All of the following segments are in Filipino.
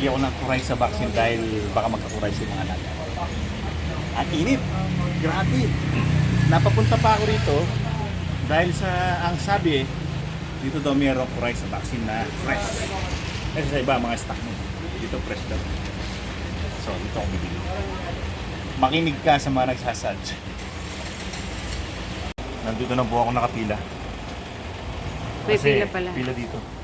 bumili ako ng kuray sa vaccine dahil baka magkakuray sa mga alaga. Ang init. Grabe. Napapunta pa ako rito dahil sa ang sabi dito daw mayroong kuray sa vaccine na fresh. Kasi sa iba mga stock mo. Dito fresh daw. So dito ako bibili. Makinig ka sa mga nagsasadge. Nandito na po ako nakapila. May Kasi pila pala. Pila dito.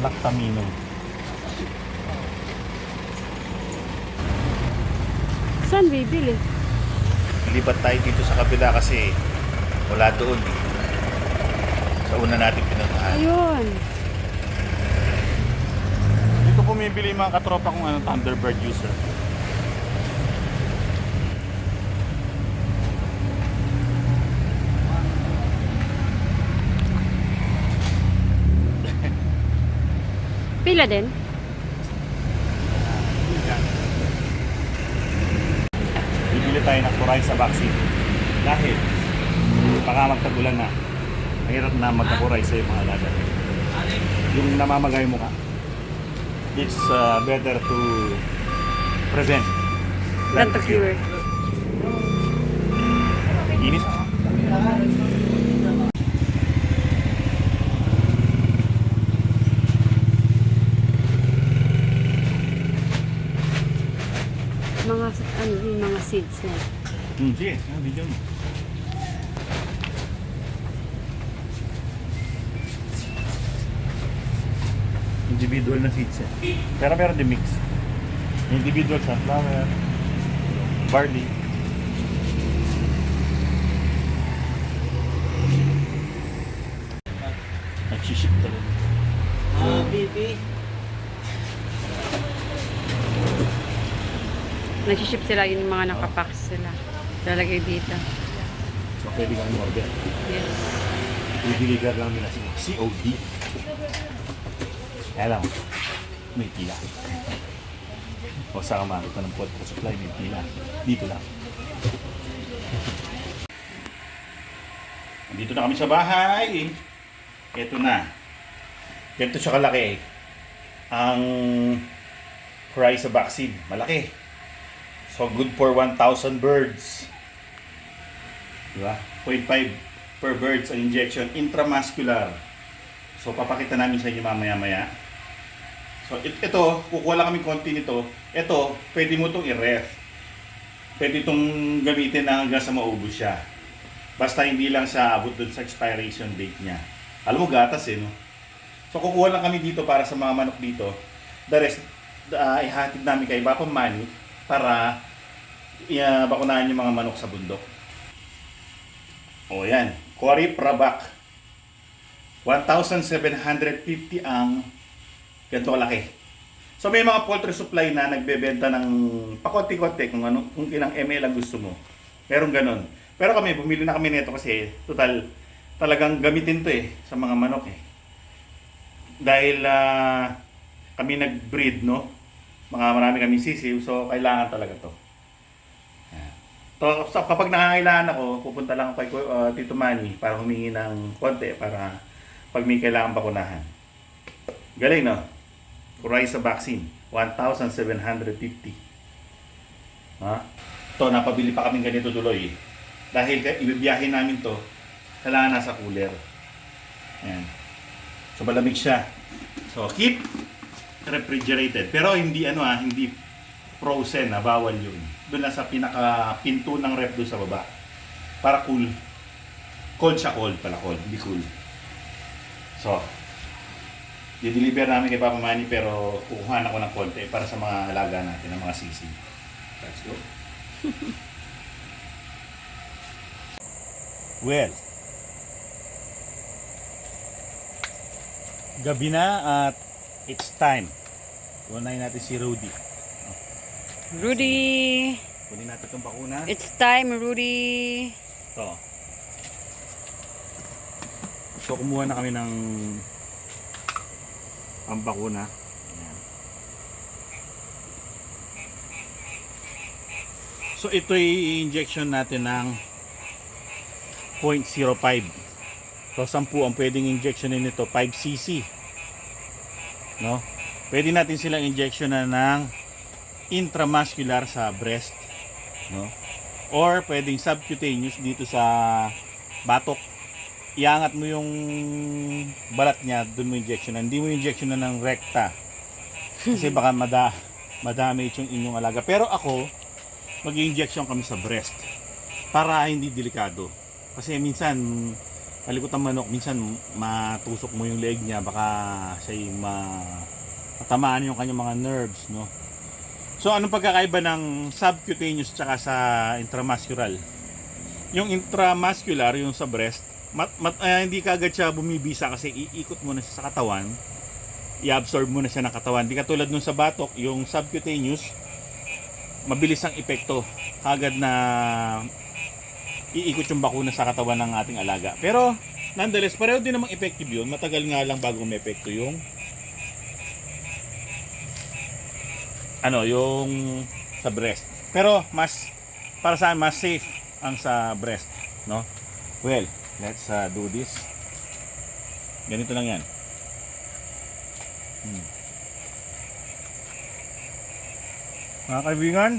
Lactamino. Saan bibili? Libat tayo dito sa kabila kasi wala doon eh. Sa una natin pinuntahan. Ayun. Dito pumibili yung mga katropa kong ano, Thunderbird user. Pila din? Bibili tayo ng kuray sa vaccine. Dahil baka magtagulan na. Mahirap na magkakuray sa mga alaga. Yung namamagay mo ka. It's uh, better to prevent Than to cure. Init. Mga, ano, yung mga seeds na. Hmm, sige. Ah, video mo. Individual na seeds eh. Pero meron din mix. Individual sunflower, barley. Nagsiship talaga. Ah, baby. Nagsiship sila yung mga nakapack sila. Lalagay dito. So pwede kang order. Yes. I-deliver lang nila sa COD. Lang, may pila. O sa kamarita ng Podco Supply, may pila. Dito lang. Dito na kami sa bahay. Ito na. Ganito siya kalaki. Ang price sa vaccine. Malaki. So good for 1,000 birds. Diba? 0.5 per birds ang injection intramuscular. So papakita namin sa inyo mamaya-maya. So it, ito, kukuha lang kami konti nito. Ito, pwede mo itong i-ref. Pwede itong gamitin na hanggang sa maubos siya. Basta hindi lang siya abot dun sa expiration date niya. Alam mo, gatas eh, no? So kukuha lang kami dito para sa mga manok dito. The rest, uh, ihatid namin kay Papa Manny para uh, bakunahan yung mga manok sa bundok. O yan, Cory Prabak. 1,750 ang ganito kalaki. So may mga poultry supply na nagbebenta ng pakonti-konti kung ano kung ilang ml ang gusto mo. Meron ganon. Pero kami bumili na kami nito kasi total talagang gamitin to eh sa mga manok eh. Dahil ah, kami nag-breed no. Mga marami kami sisiw so kailangan talaga to. So, so kapag nangangailangan ako, pupunta lang ako kay uh, Tito Manny para humingi ng konti para pag may kailangan bakunahan. Galing, no? Sa vaccine, 1,750. Ha? To, napabili pa kami ganito tuloy. Dahil ka- ibibiyahin namin to, kailangan nasa cooler. Ayan. So, malamig siya. So, keep refrigerated. Pero hindi ano ah, hindi frozen na bawal yun. Doon lang sa pinaka pinto ng rep doon sa baba. Para cool. Cold siya cold pala cold, hindi cool. So, di-deliver namin kay Papa Manny pero kukuha ako ng konti para sa mga alaga natin, ng mga sisi. Let's go. well, gabi na at it's time. Kunain natin si Rudy. Rudy! Kunin natin itong bakuna. It's time, Rudy! Ito. So, kumuha na kami ng ang bakuna. Ayan. So, ito i-injection natin ng 0.05 So 10 ang pwedeng injectionin nito, 5cc. No? Pwede natin silang injection na ng intramuscular sa breast, no? Or pwedeng subcutaneous dito sa batok. Iangat mo yung balat niya, doon mo injection. Hindi mo injection na ng recta. Kasi baka mada madamage yung inyong alaga. Pero ako, mag-injection kami sa breast para hindi delikado. Kasi minsan palikot ang manok, minsan matusok mo yung leg niya, baka siya ma matamaan yung kanyang mga nerves, no? So, anong pagkakaiba ng subcutaneous tsaka sa intramuscular? Yung intramuscular, yung sa breast, mat, mat, ah, hindi kagad siya bumibisa kasi iikot mo na siya sa katawan, i-absorb mo na siya ng katawan. Di katulad nung sa batok, yung subcutaneous, mabilis ang epekto. Kagad na iikot yung bakuna sa katawan ng ating alaga. Pero, nonetheless, pareho din namang effective yun. Matagal nga lang bago may epekto yung ano, yung sa breast. Pero, mas, para saan, mas safe ang sa breast. No? Well, let's uh, do this. Ganito lang yan. Hmm. Mga kaibigan,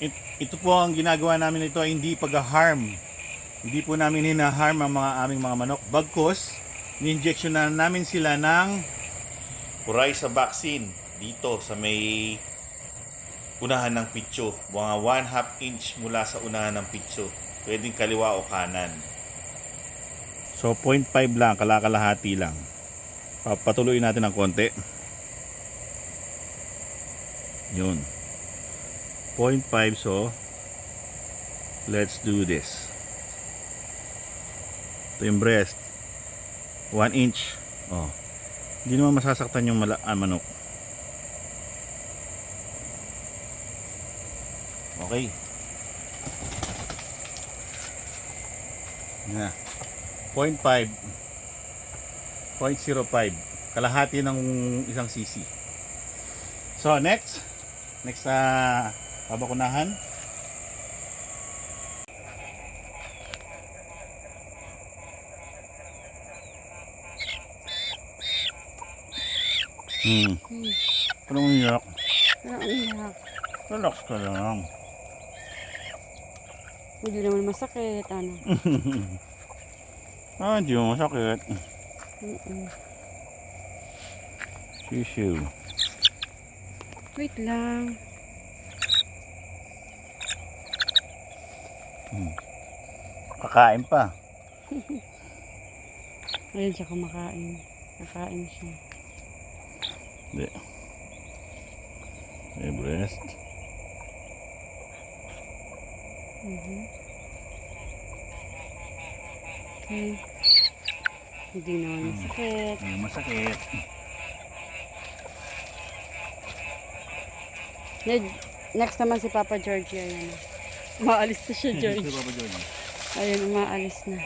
it, ito po ang ginagawa namin ito ay hindi pag-harm. Hindi po namin hina-harm ang mga aming mga manok. Bagkos, ni-injection na namin sila ng puray sa vaccine dito sa may unahan ng pitso. Mga 1 half inch mula sa unahan ng pitso. Pwedeng kaliwa o kanan. So 0.5 lang, kalakalahati lang. Papatuloy natin ng konti. Yun. 0.5 so let's do this. Ito yung breast. 1 inch. Oh. Hindi naman masasaktan yung mala ah, manok. Okay. Na. 0.5 0.05 kalahati ng isang cc so next next sa babakunahan hmm anong iyak ang iyak. relax ka lang Hindi naman masakit, ano. ah hindi mo masakit Mm-mm. Sisiu. Wait lang. Kakain pa. Ayun siya kumakain. Kakain siya. Hindi. May breast. Mhm. Okay. Hindi naman masakit. May masakit. Ne- Next naman si Papa Georgie. Ayan. Umaalis na siya, Ito George. Papa Johnny. Ayun, umaalis na.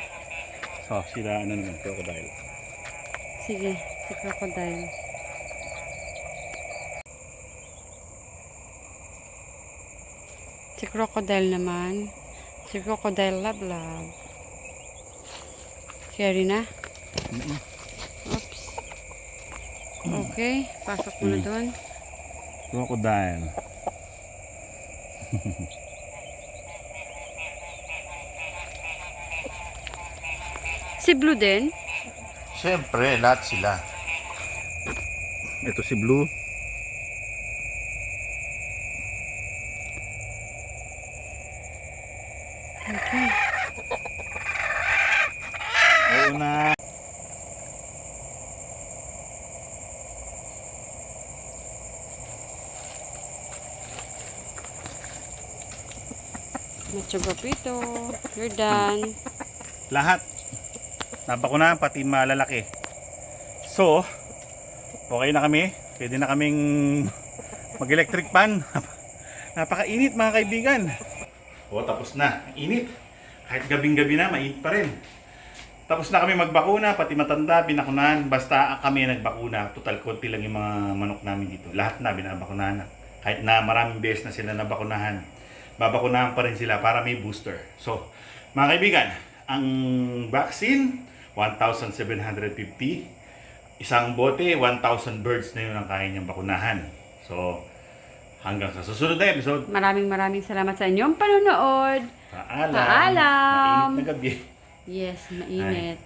So, sila ano naman, crocodile. Sige, si Crocodile. Si Crocodile naman. Si Crocodile Love Love. Carry na? Oops. Okay, pasok mo na Mm. doon. Crocodile. Si Blue din? Siyempre, lahat sila. Ito si Blue. Okay. Oo na. Macho Papito. You're done. Lahat. Nabakunahan, pati malalaki. So, okay na kami. Pwede na kaming mag-electric pan. Napakainit mga kaibigan. O, tapos na. Init. Kahit gabing-gabi na, mainit pa rin. Tapos na kami magbakuna, pati matanda, binakunahan. Basta kami nagbakuna. Total, konti lang yung mga manok namin dito. Lahat na binabakunahan na. Kahit na maraming beses na sila nabakunahan. Babakunahan pa rin sila para may booster. So, mga kaibigan, ang vaccine 1,750. Isang bote, 1,000 birds na yun ang kaya niyang bakunahan. So, hanggang sa susunod na episode, Maraming maraming salamat sa inyong panonood. paalam. Paalam. Mainit na gabi. Yes, mainit.